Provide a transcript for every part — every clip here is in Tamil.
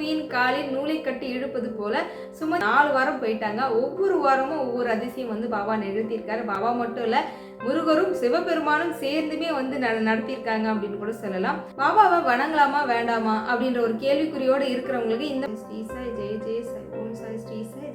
சிட்டுக்குருவியின் காலில் நூலை கட்டி இழுப்பது போல சும்மா நாலு வாரம் போயிட்டாங்க. ஒவ்வொரு வாரமும் ஒவ்வொரு அதிசயம் வந்து பாபா நிகழ்த்தியிருக்காரு. பாபா மட்டும் இல்ல முருகரும் சிவபெருமானும் சேர்ந்துமே வந்து நடத்தியிருக்காங்க அப்படின்னு கூட சொல்லலாம். பாபாவை வணங்கலாமா வேண்டாமா அப்படின்ற ஒரு கேள்விக்குறியோட இருக்கிறவங்களுக்கு இந்த ஸ்ரீ ஜெய ஓம் சாய் ஸ்ரீ சாய்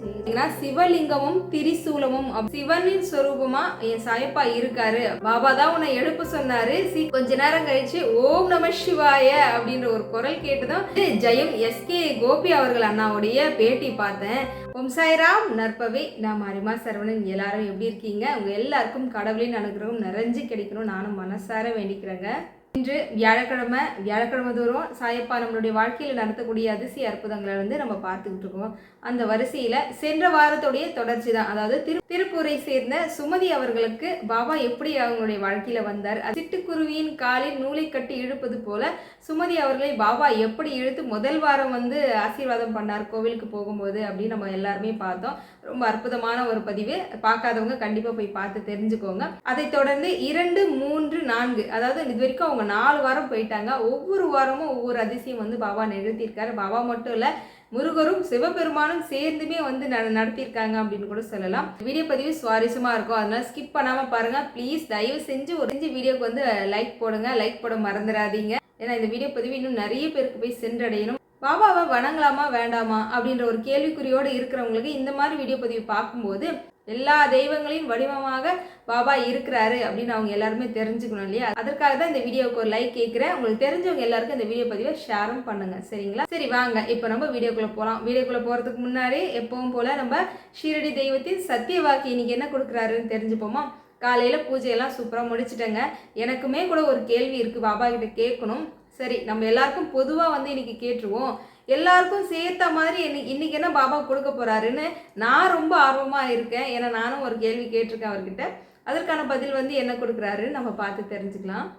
சிவலிங்கமும் திரிசூலமும் சிவனின் சொரூபமா என் சாயப்பா இருக்காரு. பாபா தான் உன்னை எழுப்ப சொன்னாரு. சி- கொஞ்ச நேரம் கழிச்சு ஓம் நம சிவாய அப்படின்ற ஒரு குரல் கேட்டுதான் ஜெயம் எஸ்கே கோபி அவர்கள் அண்ணாவுடைய பேட்டி பார்த்தேன். ஓம் சாய்ராம் நற்பவை. நான் அரிமா சரவணன். எல்லாரும் எப்படி இருக்கீங்க? உங்க எல்லாருக்கும் கடவுளின் அனுகிரகம் நிறைஞ்சு கிடைக்கணும். நானும் மனசார வேண்டிக்கிறேங்க. இன்று வியாழக்கிழமை வியாழக்கிழமை தோறும் சாயப்பா நம்மளுடைய வாழ்க்கையில் நடத்தக்கூடிய அதிசய அற்புதங்களை வந்து நம்ம பார்த்துக்கிட்டு இருக்கோம். அந்த வரிசையில் சென்ற வாரத்துடைய தொடர்ச்சி தான். அதாவது திரு திருப்பூரை சேர்ந்த சுமதி அவர்களுக்கு பாபா எப்படி அவங்களுடைய வாழ்க்கையில் வந்தார்? அது சிட்டுக்குருவியின் காலில் நூலை கட்டி இழுப்பது போல சுமதி அவர்களை பாபா எப்படி இழுத்து முதல் வாரம் வந்து ஆசீர்வாதம் பண்ணார்? கோவிலுக்கு போகும்போது அப்படின்னு நம்ம எல்லாருமே பார்த்தோம். ரொம்ப அற்புதமான ஒரு பதிவு. பார்க்காதவங்க கண்டிப்பாக போய் பார்த்து தெரிஞ்சுக்கோங்க. அதை தொடர்ந்து இரண்டு மூன்று நான்கு அதாவது இது வரைக்கும் அவங்க நாலு வாரம் போயிட்டாங்க. ஒவ்வொரு வாரமும் ஒவ்வொரு அதிசயம் வந்து பாபா நிகழ்த்தியிருக்காரு. பாபா மட்டும் இல்லை முருகரும் சிவபெருமானும் சேர்ந்துமே வந்து நட- நடத்தியிருக்காங்க அப்படின்னு கூட சொல்லலாம். வீடியோ பதிவு சுவாரஸ்யமாக இருக்கும். அதனால ஸ்கிப் பண்ணாமல் பாருங்கள் ப்ளீஸ் தயவு செஞ்சு ஒரு செஞ்சு வீடியோக்கு வந்து லைக் போடுங்க. லைக் போட மறந்துடாதீங்க. ஏன்னா இந்த வீடியோ பதிவு இன்னும் நிறைய பேருக்கு போய் சென்றடையணும். பாபாவை வணங்கலாமா வேண்டாமா அப்படின்ற ஒரு கேள்விக்குறியோடு இருக்கிறவங்களுக்கு இந்த மாதிரி வீடியோ பதிவு பார்க்கும்போது எல்லா தெய்வங்களையும் வடிவமாக பாபா இருக்கிறாரு அப்படின்னு அவங்க எல்லாருமே தெரிஞ்சுக்கணும் இல்லையா? அதற்காக தான் இந்த வீடியோவுக்கு ஒரு லைக் கேட்குறேன். உங்களுக்கு தெரிஞ்சவங்க எல்லாருக்கும் இந்த வீடியோ பதிவை ஷேரும் பண்ணுங்க சரிங்களா? சரி வாங்க. இப்போ நம்ம வீடியோக்குள்ளே போகலாம் வீடியோக்குள்ளே போகிறதுக்கு முன்னாடி எப்பவும் போல நம்ம ஷீரடி தெய்வத்தின் சத்தியவாக்கு இன்னைக்கு என்ன கொடுக்குறாருன்னு தெரிஞ்சுப்போமா? காலையில் பூஜையெல்லாம் சூப்பராக முடிச்சிட்டேங்க. எனக்குமே கூட ஒரு கேள்வி இருக்குது பாபா கிட்ட கேட்கணும். சரி நம்ம எல்லாருக்கும் பொதுவாக வந்து இன்னைக்கு கேட்டுருவோம். எல்லாருக்கும் சேர்த்த மாதிரி இன்னைக்கு இன்னைக்கு என்ன பாபா கொடுக்க போறாருன்னு நான் ரொம்ப ஆர்வமாக இருக்கேன். ஏன்னா நானும் ஒரு கேள்வி கேட்டிருக்கேன் அவர்கிட்ட. அதற்கான பதில் வந்து என்ன கொடுக்குறாரு நம்ம பார்த்து தெரிஞ்சுக்கலாம்.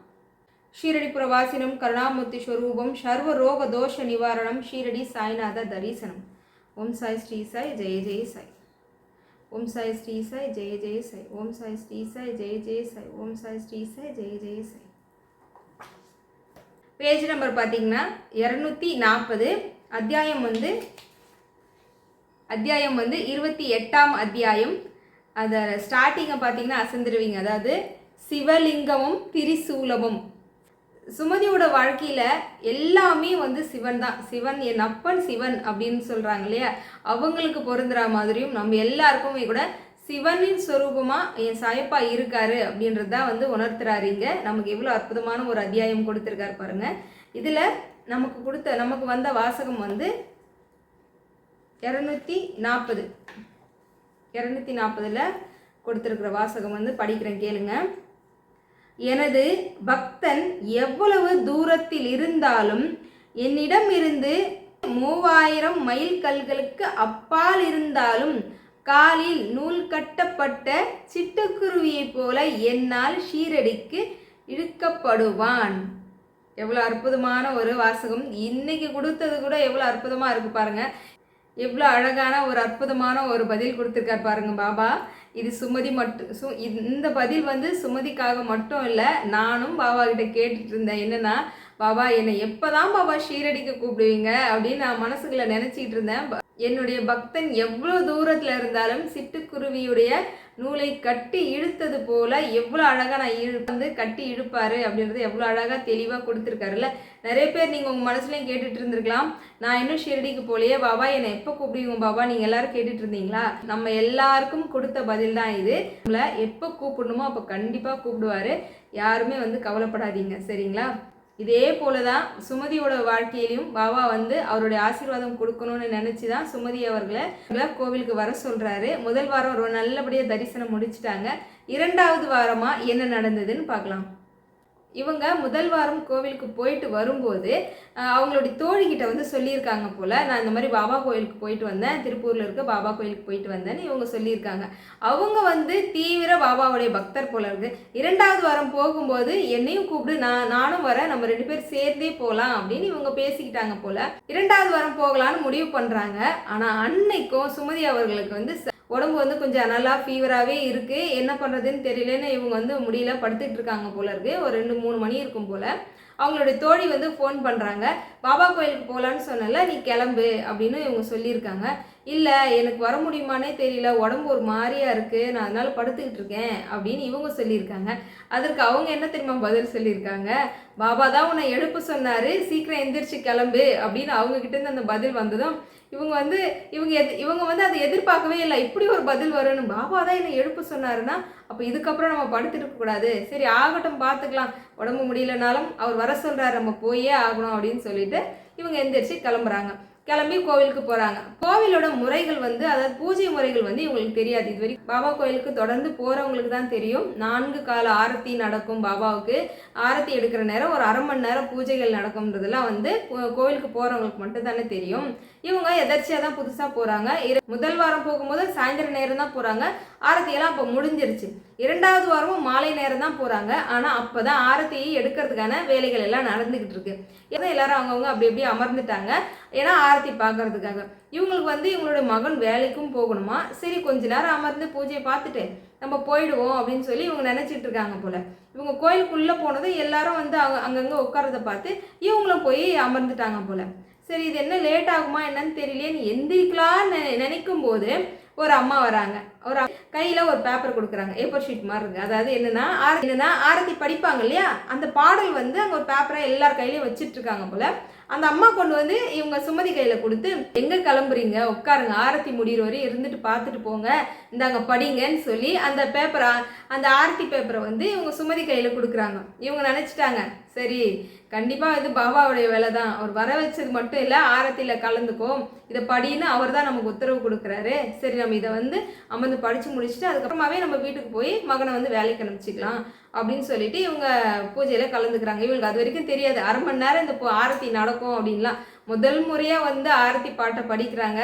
ஷீரடிபுர வாசினம் கருணாமூர்த்தி ஸ்வரூபம் சர்வ ரோக தோஷ நிவாரணம் ஷீரடி சாய்நாத தரிசனம். ஓம் சாய் ஸ்ரீ சாய் ஜெய ஜெய சாய். ஓம் சாய் ஸ்ரீ சாய் ஜெய ஜெய சாய். ஓம் சாய் ஸ்ரீ சாய் ஜெய ஜெய சாய். ஓம் சாய் ஸ்ரீ சாய் ஜெய ஜெய சாய். பேஜ் நம்பர் பார்த்தீங்கன்னா இரநூத்தி நாற்பது. அத்தியாயம் வந்து அத்தியாயம் வந்து இருபத்தி எட்டாம் அத்தியாயம். அதை ஸ்டார்டிங்கை பார்த்தீங்கன்னா அசந்துருவீங்க. அதாவது சிவலிங்கமும் திரிசூலமும். சுமதியோட வாழ்க்கையில் எல்லாமே வந்து சிவன் தான். சிவன் என் அப்பன் சிவன் அப்படின்னு சொல்கிறாங்க இல்லையா? அவங்களுக்கு பொருந்துற மாதிரியும் நம்ம எல்லாருக்குமே கூட சிவனின் சொரூபமாக என் சாயப்பா இருக்காரு அப்படின்றத வந்து உணர்த்துறாருங்க நமக்கு எவ்வளோ அற்புதமான ஒரு அத்தியாயம் கொடுத்துருக்காரு பாருங்க. இதில் நமக்கு கொடுத்த நமக்கு வந்த வாசகம் வந்து இரநூத்தி நாற்பது இரநூத்தி நாற்பதில் கொடுத்துருக்கிற வாசகம் வந்து படிக்கிறேன் கேளுங்க. எனது பக்தன் எவ்வளவு தூரத்தில் இருந்தாலும் என்னிடம் இருந்து மூவாயிரம் மைல் கல்களுக்கு அப்பால் இருந்தாலும் காலில் நூல் கட்டப்பட்ட சிட்டுக்குருவியைப் போல என்னால் ஷீரடிக்கு இழுக்கப்படுவான். எவ்வளோ அற்புதமான ஒரு வாசகம். இன்னைக்கு கொடுத்தது கூட எவ்வளோ அற்புதமாக இருக்கு பாருங்க. எவ்வளோ அழகான ஒரு அற்புதமான ஒரு பதில் கொடுத்துருக்கார் பாருங்க பாபா. இது சுமதி மட்டும் சு இந்த பதில் வந்து சுமதிக்காக மட்டும் இல்லை நானும் பாபா கிட்ட கேட்டுட்டு இருந்தேன். என்னன்னா பாபா என்னை எப்போதான் பாபா ஷீரடிக்கு கூப்பிடுவீங்க அப்படின்னு நான் மனசுக்குள்ள நினச்சிட்டு இருந்தேன். ப- என்னுடைய பக்தன் எவ்வளோ தூரத்தில் இருந்தாலும் சிட்டுக்குருவியுடைய நூலை கட்டி இழுத்தது போல எவ்வளோ அழகாக நான் இழு வந்து கட்டி இழுப்பாரு அப்படின்றது எவ்வளோ அழகாக தெளிவாக கொடுத்துருக்காருல்ல. நிறைய பேர் நீங்கள் உங்கள் மனசுலையும் கேட்டுட்டு இருந்திருக்கலாம். நான் இன்னும் ஷிரடிக்கு போலையே பாபா என்னை எப்போ கூப்பிடுவீங்க பாபா? நீங்கள் எல்லாரும் கேட்டுட்டு இருந்தீங்களா? நம்ம எல்லாருக்கும் கொடுத்த பதில் தான் இது. நம்மளை எப்போ கூப்பிடணுமோ அப்போ கண்டிப்பாக கூப்பிடுவாரு. யாருமே வந்து கவலைப்படாதீங்க. சரிங்களா? இதே போல தான் சுமதியோட வாழ்க்கையிலையும் பாபா வந்து அவருடைய ஆசீர்வாதம் கொடுக்கணும்னு நினச்சி தான் சுமதி அவர்களை கோவிலுக்கு வர சொல்கிறாரு முதல் வாரம் ஒரு நல்லபடியாக தரிசனம் முடிச்சிட்டாங்க. இரண்டாவது வாரமாக என்ன நடந்ததுன்னு பார்க்கலாம். இவங்க முதல் வாரம் கோவிலுக்கு போயிட்டு வரும்போது அவங்களுடைய தோழிக்கிட்ட வந்து சொல்லியிருக்காங்க போல் நான் இந்த மாதிரி பாபா கோயிலுக்கு போயிட்டு வந்தேன் திருப்பூரில் இருக்க பாபா கோயிலுக்கு போயிட்டு வந்தேன்னு இவங்க சொல்லியிருக்காங்க. அவங்க வந்து தீவிர பாபாவுடைய பக்தர் போல இருக்கு. இரண்டாவது வாரம் போகும்போது என்னையும் கூப்பிடு நான் நானும் வரேன் நம்ம ரெண்டு பேர் சேர்ந்தே போகலாம் அப்படின்னு இவங்க பேசிக்கிட்டாங்க போல இரண்டாவது வாரம் போகலான்னு முடிவு பண்ணுறாங்க ஆனால் அன்னைக்கும் சுமதி அவர்களுக்கு வந்து ச- உடம்பு வந்து கொஞ்சம் நல்லா ஃபீவராகவே இருக்குது என்ன பண்ணுறதுன்னு தெரியலன்னு இவங்க வந்து முடியல படுத்துட்டு இருக்காங்க போல இருக்கு. ஒரு ரெண்டு மூணு மணி இருக்கும் போல். அவங்களுடைய தோழி வந்து ஃபோன் பண்ணுறாங்க பாபா கோயிலுக்கு போகலான்னு சொன்னல நீ கிளம்பு அப்படின்னு இவங்க சொல்லியிருக்காங்க. இல்லை எனக்கு வர முடியுமானே தெரியல உடம்பு ஒரு மாதிரியா இருக்குது நான் அதனால படுத்துக்கிட்டு இருக்கேன் அப்படின்னு இவங்க சொல்லியிருக்காங்க. அதற்கு அவங்க என்ன தெரியுமா பதில் சொல்லியிருக்காங்க? பாபா தான் உன்னை எழுப்ப சொன்னார் சீக்கிரம் எந்திரிச்சு கிளம்பு அப்படின்னு அவங்க கிட்ட இருந்து அந்த பதில் வந்ததும் இவங்க வந்து இவங்க எது இவங்க வந்து அதை எதிர்பார்க்கவே இல்லை. இப்படி ஒரு பதில் வரும்னு பாபா தான் என்னை எழுப்ப சொன்னாருன்னா அப்போ இதுக்கப்புறம் நம்ம படுத்துட்டு இருக்கக்கூடாது சரி ஆகட்டும் பார்த்துக்கலாம் உடம்பு முடியலனாலும் அவர் வர சொல்கிறாரு நம்ம போயே ஆகணும் அப்படின்னு சொல்லிட்டு இவங்க எந்திரிச்சு கிளம்புறாங்க. கிளம்பி கோவிலுக்கு போகிறாங்க கோவிலோட முறைகள் வந்து அதாவது பூஜை முறைகள் வந்து இவங்களுக்கு தெரியாது. இது வரைக்கும் பாபா கோயிலுக்கு தொடர்ந்து போகிறவங்களுக்கு தான் தெரியும். நான்கு கால ஆரத்தி நடக்கும் பாபாவுக்கு. ஆரத்தி எடுக்கிற நேரம் ஒரு அரை மணி நேரம் பூஜைகள் நடக்கும்ன்றதெல்லாம் வந்து கோ- கோவிலுக்கு போகிறவங்களுக்கு மட்டும் தானே தெரியும். இவங்க எதர்ச்சியாக தான் புதுசாக போகிறாங்க முதல் வாரம் போகும்போது சாயந்தர நேரம் தான் போகிறாங்க ஆரத்தியெல்லாம் அப்போ முடிஞ்சிருச்சு. இரண்டாவது வாரமும் மாலை நேரம் தான் போகிறாங்க ஆனால் அப்போ தான் ஆரத்தியை எடுக்கிறதுக்கான வேலைகள் எல்லாம் நடந்துக்கிட்டு இருக்கு. ஏன்னா எல்லாரும் அவங்கவுங்க அப்படி அப்படியே அமர்ந்துட்டாங்க. ஏன்னா ஆரத்தி பார்க்கறதுக்காக இவங்களுக்கு வந்து இவங்களோட மகன் வேலைக்கும் போகணுமா? சரி கொஞ்ச நேரம் அமர்ந்து பூஜையை பார்த்துட்டு நம்ம போயிடுவோம் அப்படின்னு சொல்லி இவங்க நினச்சிட்டு இருக்காங்க போல். இவங்க கோயிலுக்குள்ளே போனதும் எல்லாரும் வந்து அவங்க அங்கங்கே உட்காரத பார்த்து இவங்களும் போய் அமர்ந்துட்டாங்க போல். சரி இது என்ன லேட் ஆகுமா என்னன்னு தெரியலையேன்னு எந்திரிக்கலாம்னு நினைக்கும் போது ஒரு அம்மா வராங்க. ஒரு கையில் ஒரு பேப்பர் கொடுக்குறாங்க. ஏப்பர் ஷீட் மாதிரி இருக்குது அதாவது என்னென்னா ஆர- என்னன்னா ஆரத்தி படிப்பாங்க இல்லையா? அந்த பாடல் வந்து அங்கே ஒரு பேப்பரை எல்லார் கையிலையும் வச்சிட்டு இருக்காங்க அந்த அம்மா கொண்டு வந்து இவங்க சுமதி கையில் கொடுத்து எங்கே கிளம்புறீங்க? உட்காருங்க. ஆரத்தி முடிகிற வரையும் இருந்துட்டு பார்த்துட்டு போங்க. இந்தாங்க படிங்கன்னு சொல்லி அந்த பேப்பரை அந்த ஆரத்தி பேப்பரை வந்து இவங்க சுமதி கையில் கொடுக்குறாங்க. இவங்க நினச்சிட்டாங்க சரி கண்டிப்பாக இது பாபாவுடைய வேலை தான் அவர் வர வச்சது மட்டும் இல்லை ஆரத்தியில் கலந்துக்கோ. இதை படின்னு அவர் தான் நமக்கு உத்தரவு கொடுக்குறாரு. சரி நம்ம இதை வந்து அமர்ந்து படித்து முடிச்சுட்டு அதுக்கப்புறமாவே நம்ம வீட்டுக்கு போய் மகனை வந்து வேலைக்கு அனுப்பிச்சிக்கலாம் அப்படின்னு சொல்லிட்டு இவங்க பூஜையில் கலந்துக்கிறாங்க. இவங்களுக்கு அது வரைக்கும் தெரியாது. அரை மணி நேரம் இந்த ஆரத்தி நடக்கும் அப்படின்லாம். முதல் முறையாக வந்து ஆரத்தி பாட்டை படிக்கிறாங்க.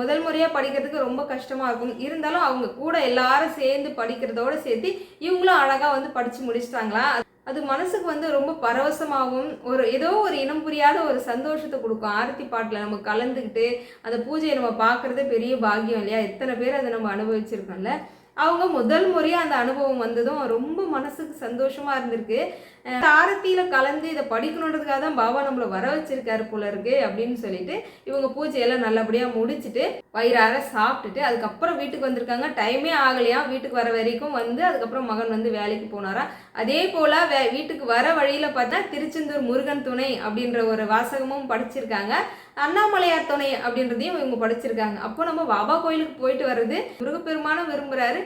முதல் முறையாக படிக்கிறதுக்கு ரொம்ப கஷ்டமாக இருக்கும். இருந்தாலும் அவங்க கூட எல்லாரும் சேர்ந்து படிக்கிறதோட சேர்த்து இவங்களும் அழகாக வந்து படித்து முடிச்சிட்டாங்களா? அது மனசுக்கு வந்து ரொம்ப பரவசமாகவும் ஒரு ஏதோ ஒரு இனம் புரியாத ஒரு சந்தோஷத்தை கொடுக்கும். ஆரத்தி பாட்டில் நம்ம கலந்துக்கிட்டு அந்த பூஜையை நம்ம பார்க்குறதே பெரிய பாக்கியம் இல்லையா? எத்தனை பேர் அதை நம்ம அனுபவிச்சிருக்கோம்ல? அவங்க முதல் முறையாக அந்த அனுபவம் வந்ததும் ரொம்ப மனசுக்கு சந்தோஷமாக இருந்திருக்கு. அஹ் ஆரத்தியில் கலந்து இதை படிக்கணுன்றதுக்காக தான் பாபா நம்மளை வர வச்சிருக்காரு போல இருக்கு அப்படின்னு சொல்லிட்டு இவங்க பூஜையெல்லாம் நல்லபடியாக முடிச்சுட்டு வயிறார சாப்பிட்டுட்டு அதுக்கப்புறம் வீட்டுக்கு வந்திருக்காங்க. டைமே ஆகலையா? வீட்டுக்கு வர வரைக்கும் வந்து அதுக்கப்புறம் மகன் வந்து வேலைக்கு போனாரா? அதே போல் வே வீட்டுக்கு வர வழியில் பார்த்தா திருச்செந்தூர் முருகன் துணை அப்படின்ற ஒரு வாசகமும் படிச்சிருக்காங்க. அண்ணாமலையார் துணை அப்படின்றதையும் இவங்க படிச்சிருக்காங்க. அப்போ நம்ம பாபா கோயிலுக்கு போயிட்டு வர்றது முருகப்பெருமானும் விரும்புகிறாரு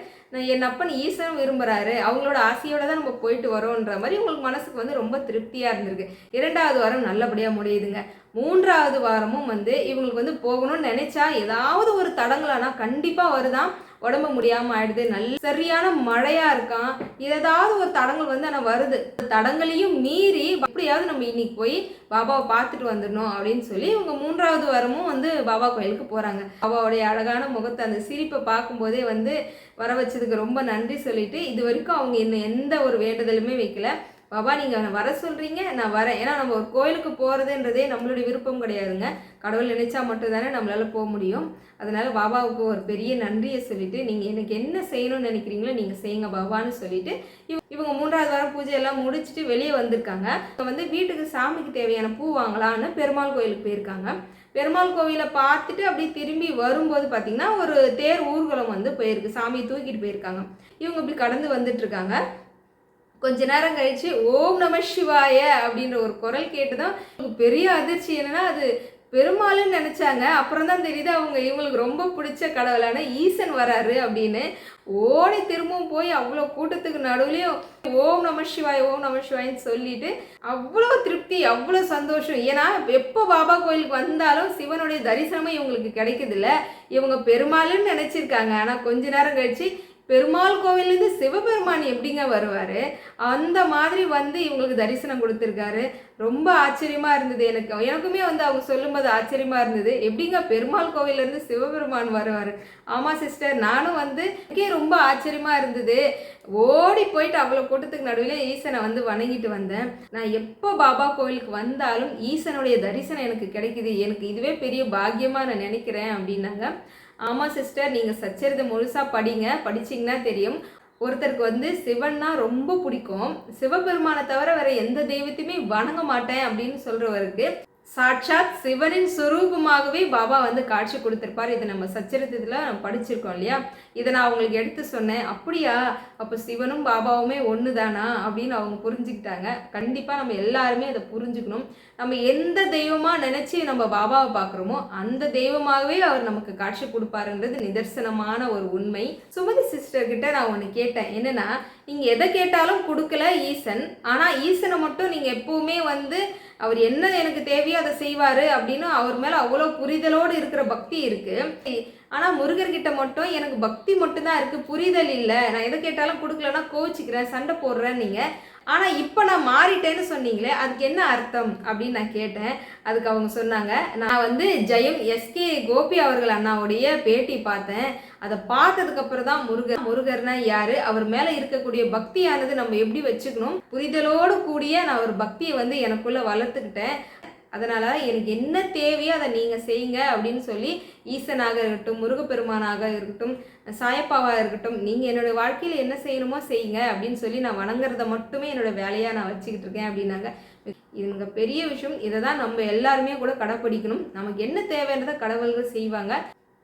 என் அப்பன் ஈஸ்வரன் விரும்புகிறாரு அவங்களோட ஆசையோட தான் நம்ம போயிட்டு வரோன்ற மாதிரி உங்களுக்கு மனசுக்கு வந்து ரொம்ப திருப்தியாக இருந்திருக்கு. இரண்டாவது வாரம் நல்லபடியாக முடியுதுங்க. மூன்றாவது வாரமும் வந்து இவங்களுக்கு வந்து போகணும்னு நினச்சா ஏதாவது ஒரு தடங்களானா கண்டிப்பாக வருதான். உடம்பு முடியாமல் ஆயிடுது. நல்ல சரியான மழையா இருக்கான். ஏதாவது ஒரு தடங்கள் வந்து ஆனால் வருது. தடங்களையும் மீறி எப்படியாவது நம்ம இன்னைக்கு போய் பாபாவை பார்த்துட்டு வந்துடணும் அப்படின்னு சொல்லி இவங்க மூன்றாவது வாரமும் வந்து பாபா கோயிலுக்கு போகிறாங்க பாபாவுடைய அழகான முகத்தை அந்த சிரிப்பை பார்க்கும்போதே வந்து வர வச்சதுக்கு ரொம்ப நன்றி சொல்லிட்டு இது வரைக்கும் அவங்க இன்னும் எந்த ஒரு வேண்டுதலுமே வைக்கல. பாபா நீங்கள் வர சொல்கிறீங்க நான் வரேன். ஏன்னா நம்ம ஒரு கோயிலுக்கு போகிறதுன்றதே நம்மளுடைய விருப்பம் கிடையாதுங்க. கடவுள் நினைச்சா மட்டும்தானே நம்மளால போக முடியும். அதனால் பாபாவுக்கு ஒரு பெரிய நன்றியை சொல்லிட்டு நீங்கள் எனக்கு என்ன செய்யணும்னு நினைக்கிறீங்களோ நீங்கள் செய்யுங்க பாபான்னு சொல்லிட்டு இவ் இவங்க மூன்றாவது வாரம் பூஜை எல்லாம் முடிச்சுட்டு வெளியே வந்திருக்காங்க. இப்போ வந்து வீட்டுக்கு சாமிக்கு தேவையான பூ வாங்கலான்னு பெருமாள் கோயிலுக்கு போயிருக்காங்க. பெருமாள் கோவிலை பார்த்துட்டு அப்படியே திரும்பி வரும்போது பார்த்தீங்கன்னா ஒரு தேர் ஊர்வலம் வந்து போயிருக்கு. சாமியை தூக்கிட்டு போயிருக்காங்க. இவங்க இப்படி கடந்து வந்துட்டு இருக்காங்க. கொஞ்ச நேரம் கழிச்சு ஓம் நம சிவாய அப்படின்ற ஒரு குரல் கேட்டுதான் தான் பெரிய அதிர்ச்சி. என்னன்னா அது பெருமாள்னு நினைச்சாங்க. அப்புறம் தான் தெரியுது அவங்க இவங்களுக்கு ரொம்ப பிடிச்ச கடவுளான ஈசன் வராரு அப்படின்னு. ஓடி திரும்பவும் போய் அவ்வளோ கூட்டத்துக்கு நடுவுலையும் ஓம் நம சிவாய் ஓம் நம சிவாயின்னு சொல்லிட்டு அவ்வளோ திருப்தி அவ்வளோ சந்தோஷம். ஏன்னா எப்போ பாபா கோயிலுக்கு வந்தாலும் சிவனுடைய தரிசனமும் இவங்களுக்கு கிடைக்குதுல்ல. இவங்க பெருமாள்னு நினைச்சிருக்காங்க. ஆனால் கொஞ்ச நேரம் கழிச்சு பெருமாள் கோவிலேருந்து சிவபெருமான் எப்படிங்க வருவார்? அந்த மாதிரி வந்து இவங்களுக்கு தரிசனம் கொடுத்துருக்காரு. ரொம்ப ஆச்சரியமாக இருந்தது எனக்கு. எனக்குமே வந்து அவங்க சொல்லும்போது ஆச்சரியமாக இருந்தது. எப்படிங்க பெருமாள் கோவிலேருந்து சிவபெருமான் வருவார்? ஆமாம் சிஸ்டர் நானும் வந்து எனக்கே ரொம்ப ஆச்சரியமாக இருந்தது. ஓடி போயிட்டு அவ்வளோ கூட்டத்துக்கு நடுவில் ஈசனை வந்து வணங்கிட்டு வந்தேன். நான் எப்போ பாபா கோவிலுக்கு வந்தாலும் ஈசனுடைய தரிசனம் எனக்கு கிடைக்குது. எனக்கு இதுவே பெரிய பாக்கியமாக நான் நினைக்கிறேன் அப்படின்னாங்க. ஆமாம் சிஸ்டர் நீங்கள் சச்சரிதை முழுசாக படிங்க. படிச்சிங்கன்னா தெரியும். ஒருத்தருக்கு வந்து சிவன்னா ரொம்ப பிடிக்கும். சிவபெருமானை தவிர வேற எந்த தெய்வத்தையுமே வணங்க மாட்டேன் அப்படின்னு சொல்றவருக்கு சாட்சாத் சிவனின் சுரூபமாகவே பாபா வந்து காட்சி கொடுத்துருப்பார். இதை நம்ம சச்சரித்தத்தில் நம்ம படிச்சிருக்கோம் இல்லையா? இதை நான் அவங்களுக்கு எடுத்து சொன்னேன். அப்படியா? அப்போ சிவனும் பாபாவுமே ஒன்று தானா அப்படின்னு அவங்க புரிஞ்சுக்கிட்டாங்க. கண்டிப்பாக நம்ம எல்லாருமே அதை புரிஞ்சுக்கணும். நம்ம எந்த தெய்வமாக நினச்சி நம்ம பாபாவை பார்க்குறோமோ அந்த தெய்வமாகவே அவர் நமக்கு காட்சி கொடுப்பாருன்றது நிதர்சனமான ஒரு உண்மை. சுமதி சிஸ்டர்கிட்ட நான் ஒன்று கேட்டேன். என்னன்னா நீங்கள் எதை கேட்டாலும் கொடுக்கல ஈசன். ஆனால் ஈசனை மட்டும் நீங்கள் எப்போவுமே வந்து அவர் என்ன எனக்கு தேவையோ அதை செய்வார் அப்படின்னு அவர் மேலே அவ்வளோ புரிதலோடு இருக்கிற பக்தி இருக்குது ஆனால் முருகர்கிட்ட மட்டும் எனக்கு பக்தி மட்டும்தான் இருக்குது புரிதல் இல்லை. நான் எதை கேட்டாலும் கொடுக்கலன்னா கோவிச்சிக்கிறேன் சண்டை போடுறேன் நீங்கள் ஆனால் இப்போ நான் மாறிட்டேன்னு சொன்னீங்களே அதுக்கு என்ன அர்த்தம் அப்படின்னு நான் கேட்டேன். அதுக்கு அவங்க சொன்னாங்க நான் வந்து ஜெயம் எஸ்கே கோபி அவர்கள் அண்ணாவுடைய பேட்டி பார்த்தேன். அதை பார்த்ததுக்கப்புறம் தான் முருகர் முருகர்னா யாரு? அவர் மேலே இருக்கக்கூடிய பக்தியானது நம்ம எப்படி வச்சுக்கணும்? புரிதலோடு கூடிய நான் ஒரு பக்தியை வந்து எனக்குள்ளே வளர்த்துக்கிட்டேன். அதனால் எனக்கு என்ன தேவையோ அதை நீங்கள் செய்யுங்க அப்படின்னு சொல்லி ஈசனாக இருக்கட்டும் முருகப்பெருமானாக இருக்கட்டும் சாயப்பாவாக இருக்கட்டும் நீங்கள் என்னோடய வாழ்க்கையில் என்ன செய்யணுமோ செய்யுங்க அப்படின்னு சொல்லி நான் வணங்குறத மட்டுமே என்னோடய வேலையாக நான் வச்சுக்கிட்டு இருக்கேன் அப்படின்னாங்க. இதுங்க பெரிய விஷயம். இதை தான் நம்ம எல்லாருமே கூட கடைப்பிடிக்கணும். நமக்கு என்ன தேவைன்றதை கடவுள்கள் செய்வாங்க.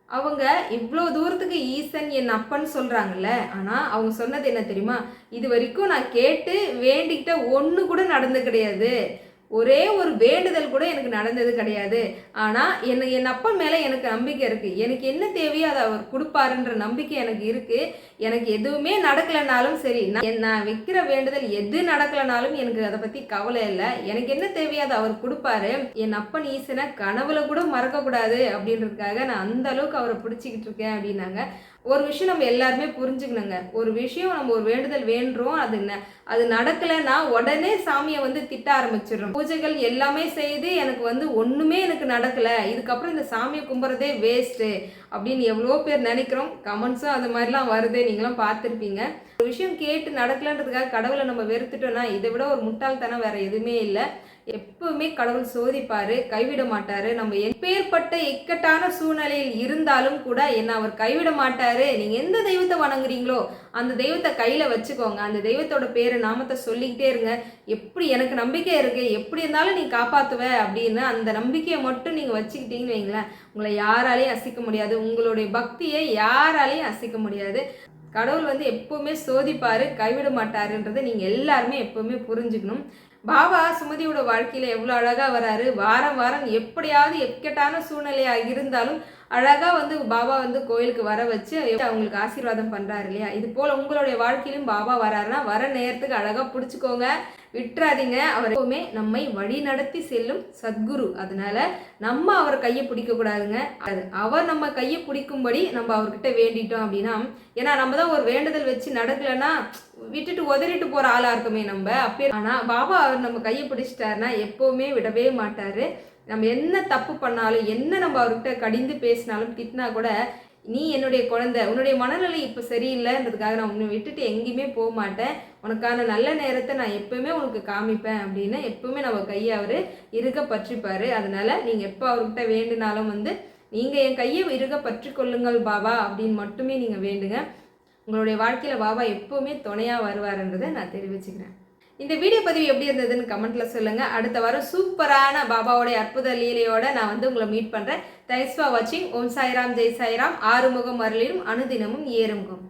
அவங்க இவ்வளோ தூரத்துக்கு ஈசன் என் அப்பன்னு சொல்கிறாங்கல்ல ஆனால் அவங்க சொன்னது என்ன தெரியுமா? இது வரைக்கும் நான் கேட்டு வேண்டிக்கிட்ட ஒன்று கூட நடந்து கிடையாது. ஒரே ஒரு வேண்டுதல் கூட எனக்கு நடந்தது கிடையாது. ஆனால் என்னை என் அப்பா மேலே எனக்கு நம்பிக்கை இருக்குது எனக்கு என்ன தேவையோ அதை அவர் கொடுப்பாருன்ற நம்பிக்கை எனக்கு இருக்குது எனக்கு எதுவுமே நடக்கலைனாலும் சரி நான் நான் வைக்கிற வேண்டுதல் எது நடக்கலைனாலும் எனக்கு அதை பற்றி கவலை இல்லை. எனக்கு என்ன தேவையோ அதை அவர் கொடுப்பாரு. என் அப்பன் ஈசனை கனவுல கூட மறக்கக்கூடாது அப்படின்றதுக்காக நான் அந்த அளவுக்கு அவரை பிடிச்சிக்கிட்டு இருக்கேன் அப்படின்னாங்க. ஒரு விஷயம் நம்ம எல்லாருமே புரிஞ்சுக்கணுங்க. ஒரு விஷயம் நம்ம ஒரு வேண்டுதல் வேண்டுறோம் அது என்ன அது நடக்கலைன்னா உடனே சாமியை வந்து திட்ட ஆரம்பிச்சிடுறோம். பூஜைகள் எல்லாமே செய்து எனக்கு வந்து ஒன்றுமே எனக்கு நடக்கலை. இதுக்கப்புறம் இந்த சாமியை கும்பிட்றதே வேஸ்ட்டு அப்படின்னு எவ்வளோ பேர் நினைக்கிறோம். கமெண்ட்ஸும் அது மாதிரிலாம் வருது. நீங்களாம் பார்த்துருப்பீங்க. ஒரு விஷயம் கேட்டு நடக்கலன்றதுக்காக கடவுளை நம்ம வெறுத்துட்டோம்னா இதை விட ஒரு முட்டாள்தனம் வேறு எதுவுமே இல்லை. எப்பவுமே கடவுள் சோதிப்பாரு கைவிட மாட்டாரு. நம்ம எப்பேற்பட்ட இக்கட்டான சூழ்நிலையில் இருந்தாலும் கூட என்ன அவர் கைவிட மாட்டாரு. நீங்க எந்த தெய்வத்தை வணங்குறீங்களோ அந்த தெய்வத்தை கையில வச்சுக்கோங்க. அந்த தெய்வத்தோட பேரு நாமத்தை சொல்லிக்கிட்டே இருங்க. எப்படி எனக்கு நம்பிக்கை இருக்கு எப்படி இருந்தாலும் நீ காப்பாத்துவ அப்படின்னு அந்த நம்பிக்கையை மட்டும் நீங்க வச்சுக்கிட்டீங்கன்னு வைங்களேன். உங்களை யாராலையும் அசைக்க முடியாது. உங்களுடைய பக்தியை யாராலையும் அசைக்க முடியாது. கடவுள் வந்து எப்பவுமே சோதிப்பாரு கைவிட மாட்டாருன்றதை நீங்க எல்லாருமே எப்பவுமே புரிஞ்சுக்கணும். பாபா சுமதியோட வாழ்க்கையில் எவ்வளோ அழகாக வராரு. வாரம் வாரம் எப்படியாவது எக்கட்டான சூழ்நிலையாக இருந்தாலும் அழகாக வந்து பாபா வந்து கோயிலுக்கு வர வச்சு அவங்களுக்கு ஆசீர்வாதம் பண்ணுறாரு இல்லையா? இது போல் உங்களுடைய வாழ்க்கையிலும் பாபா வராருன்னா வர நேரத்துக்கு அழகாக பிடிச்சிக்கோங்க. விட்டுறாதீங்க. அவர் எப்பவுமே நம்மை வழி நடத்தி செல்லும் சத்குரு. அதனால நம்ம அவர் கையை பிடிக்க கூடாதுங்க. அது அவர் நம்ம கையை பிடிக்கும்படி நம்ம அவர்கிட்ட வேண்டிட்டோம் அப்படின்னா ஏன்னா நம்ம தான் ஒரு வேண்டுதல் வச்சு நடக்கலைன்னா விட்டுட்டு உதறிட்டு போற ஆளா இருக்குமே நம்ம. அப்பே ஆனா பாபா அவர் நம்ம கையை பிடிச்சிட்டாருன்னா எப்பவுமே விடவே மாட்டாரு. நம்ம என்ன தப்பு பண்ணாலும் என்ன நம்ம அவர்கிட்ட கடிந்து பேசினாலும் திட்டினா கூட நீ என்னுடைய குழந்தை உன்னுடைய மனநிலை இப்போ சரியில்லைன்றதுக்காக நான் உன்னை விட்டுட்டு எங்கேயுமே போக மாட்டேன். உனக்கான நல்ல நேரத்தை நான் எப்பவுமே உனக்கு காமிப்பேன். அப்படின்னு எப்பவுமே நம்ம கையை அவர் இருக பற்றிப்பாரு. அதனால நீங்கள் எப்போ அவர்கிட்ட வேண்டுனாலும் வந்து நீங்கள் என் கையை இருக பற்றி கொள்ளுங்கள் பாபா அப்படின்னு மட்டுமே நீங்கள் வேண்டுங்க. உங்களுடைய வாழ்க்கையில் பாபா எப்பவுமே துணையாக வருவாருன்றதை நான் தெரிவிச்சுக்கிறேன். இந்த வீடியோ பதிவு எப்படி இருந்ததுன்னு கமெண்ட்ல சொல்லுங்க. அடுத்த வாரம் சூப்பரான பாபாவோடைய அற்புத லீலையோட நான் வந்து உங்களை மீட் பண்றேன். தேங்க்ஸ் ஃபார் வாட்சிங் ஓம் சாய்ராம் ஜெய் சாய்ராம். ஆறுமுகம் அருளிலும் அனுதினமும் ஏறுங்கும்